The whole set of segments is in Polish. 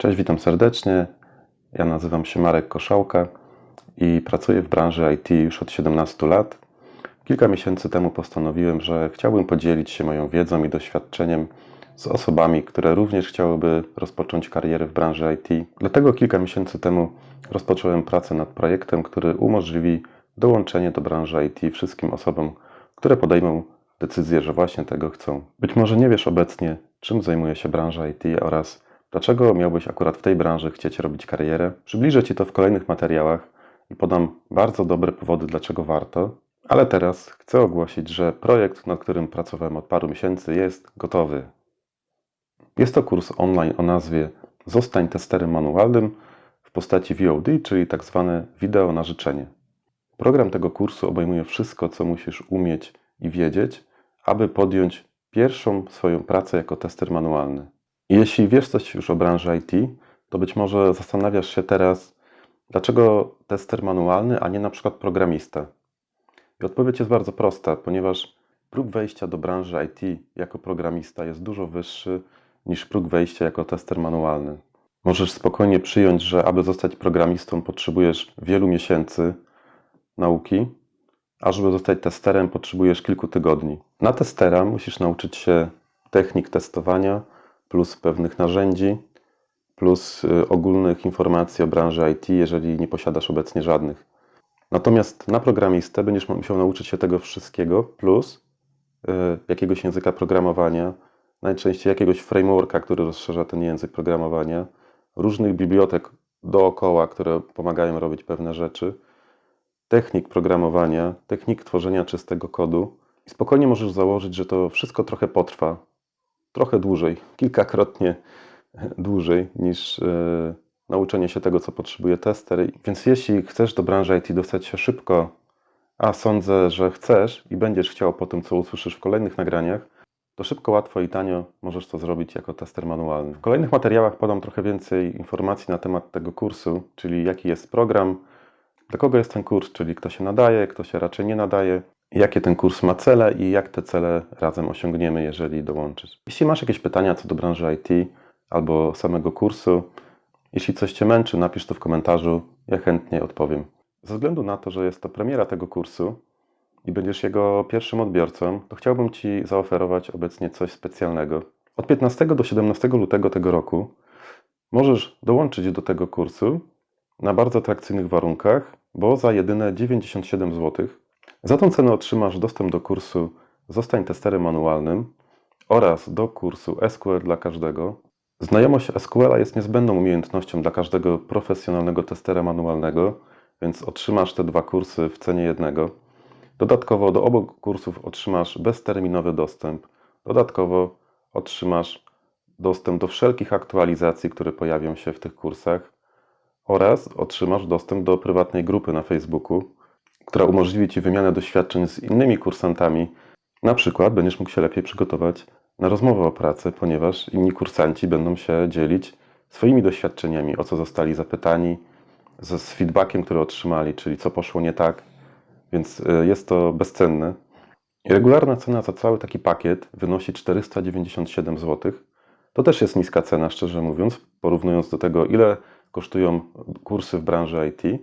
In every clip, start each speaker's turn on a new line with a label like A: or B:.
A: Cześć, witam serdecznie. Ja nazywam się Marek Koszałka i pracuję w branży IT już od 17 lat. Kilka miesięcy temu postanowiłem, że chciałbym podzielić się moją wiedzą i doświadczeniem z osobami, które również chciałyby rozpocząć karierę w branży IT. Dlatego kilka miesięcy temu rozpocząłem pracę nad projektem, który umożliwi dołączenie do branży IT wszystkim osobom, które podejmą decyzję, że właśnie tego chcą. Być może nie wiesz obecnie, czym zajmuje się branża IT oraz dlaczego miałbyś akurat w tej branży chcieć robić karierę. Przybliżę Ci to w kolejnych materiałach i podam bardzo dobre powody, dlaczego warto. Ale teraz chcę ogłosić, że projekt, nad którym pracowałem od paru miesięcy, jest gotowy. Jest to kurs online o nazwie Zostań testerem manualnym w postaci VOD, czyli tak zwane wideo na życzenie. Program tego kursu obejmuje wszystko, co musisz umieć i wiedzieć, aby podjąć pierwszą swoją pracę jako tester manualny. Jeśli wiesz coś już o branży IT, to być może zastanawiasz się teraz, dlaczego tester manualny, a nie na przykład programista. I odpowiedź jest bardzo prosta, ponieważ próg wejścia do branży IT jako programista jest dużo wyższy niż próg wejścia jako tester manualny. Możesz spokojnie przyjąć, że aby zostać programistą potrzebujesz wielu miesięcy nauki, a żeby zostać testerem potrzebujesz kilku tygodni. Na testera musisz nauczyć się technik testowania, plus pewnych narzędzi, plus y, ogólnych informacji o branży IT, jeżeli nie posiadasz obecnie żadnych. Natomiast na programistę będziesz musiał nauczyć się tego wszystkiego, plus y, jakiegoś języka programowania, najczęściej jakiegoś frameworka, który rozszerza ten język programowania, różnych bibliotek dookoła, które pomagają robić pewne rzeczy, technik programowania, technik tworzenia czystego kodu. I spokojnie możesz założyć, że to wszystko trochę potrwa, trochę dłużej, kilkakrotnie dłużej niż e, nauczenie się tego, co potrzebuje tester. Więc jeśli chcesz do branży IT dostać się szybko, a sądzę, że chcesz i będziesz chciał po tym, co usłyszysz w kolejnych nagraniach, to szybko, łatwo i tanio możesz to zrobić jako tester manualny. W kolejnych materiałach podam trochę więcej informacji na temat tego kursu, czyli jaki jest program, dla kogo jest ten kurs, czyli kto się nadaje, kto się raczej nie nadaje, jakie ten kurs ma cele i jak te cele razem osiągniemy, jeżeli dołączysz. Jeśli masz jakieś pytania co do branży IT albo samego kursu, jeśli coś Cię męczy, napisz to w komentarzu, ja chętnie odpowiem. Ze względu na to, że jest to premiera tego kursu i będziesz jego pierwszym odbiorcą, to chciałbym Ci zaoferować obecnie coś specjalnego. Od 15 do 17 lutego tego roku możesz dołączyć do tego kursu na bardzo atrakcyjnych warunkach, bo za jedyne 97 zł za tą cenę otrzymasz dostęp do kursu Zostań testerem manualnym oraz do kursu SQL dla każdego. Znajomość SQL jest niezbędną umiejętnością dla każdego profesjonalnego testera manualnego, więc otrzymasz te dwa kursy w cenie jednego. Dodatkowo do obu kursów otrzymasz bezterminowy dostęp. Dodatkowo otrzymasz dostęp do wszelkich aktualizacji, które pojawią się w tych kursach oraz otrzymasz dostęp do prywatnej grupy na Facebooku, która umożliwi Ci wymianę doświadczeń z innymi kursantami. Na przykład będziesz mógł się lepiej przygotować na rozmowę o pracę, ponieważ inni kursanci będą się dzielić swoimi doświadczeniami, o co zostali zapytani, z, feedbackiem, który otrzymali, czyli co poszło nie tak, więc y, jest to bezcenne. I regularna cena za cały taki pakiet wynosi 497 zł. To też jest niska cena, szczerze mówiąc, porównując do tego, ile kosztują kursy w branży IT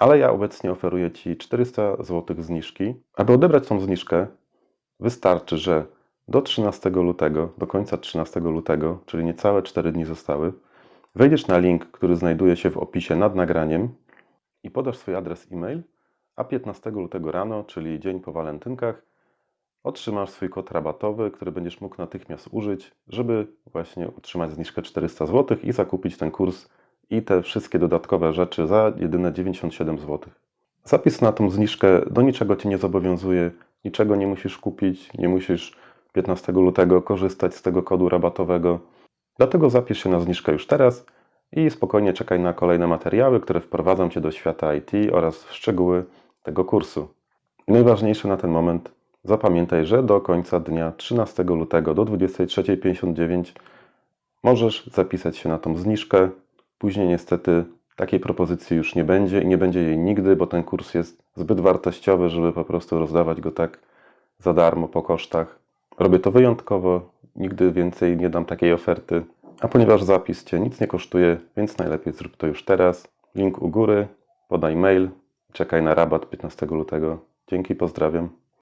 A: ale ja obecnie oferuję Ci 400 zł zniżki. Aby odebrać tą zniżkę, wystarczy, że do 13 lutego, do końca 13 lutego, czyli niecałe 4 dni zostały, wejdziesz na link, który znajduje się w opisie nad nagraniem i podasz swój adres e-mail, a 15 lutego rano, czyli dzień po walentynkach, otrzymasz swój kod rabatowy, który będziesz mógł natychmiast użyć, żeby właśnie otrzymać zniżkę 400 zł i zakupić ten kurs i te wszystkie dodatkowe rzeczy za jedyne 97 zł. Zapis na tą zniżkę do niczego Cię nie zobowiązuje, niczego nie musisz kupić, nie musisz 15 lutego korzystać z tego kodu rabatowego. Dlatego zapisz się na zniżkę już teraz i spokojnie czekaj na kolejne materiały, które wprowadzą Cię do świata IT oraz szczegóły tego kursu. I najważniejsze na ten moment, zapamiętaj, że do końca dnia 13 lutego do 23.59 możesz zapisać się na tą zniżkę Później niestety takiej propozycji już nie będzie i nie będzie jej nigdy, bo ten kurs jest zbyt wartościowy, żeby po prostu rozdawać go tak za darmo po kosztach. Robię to wyjątkowo, nigdy więcej nie dam takiej oferty. A ponieważ zapis Cię nic nie kosztuje, więc najlepiej zrób to już teraz. Link u góry, podaj mail, czekaj na rabat 15 lutego. Dzięki, pozdrawiam.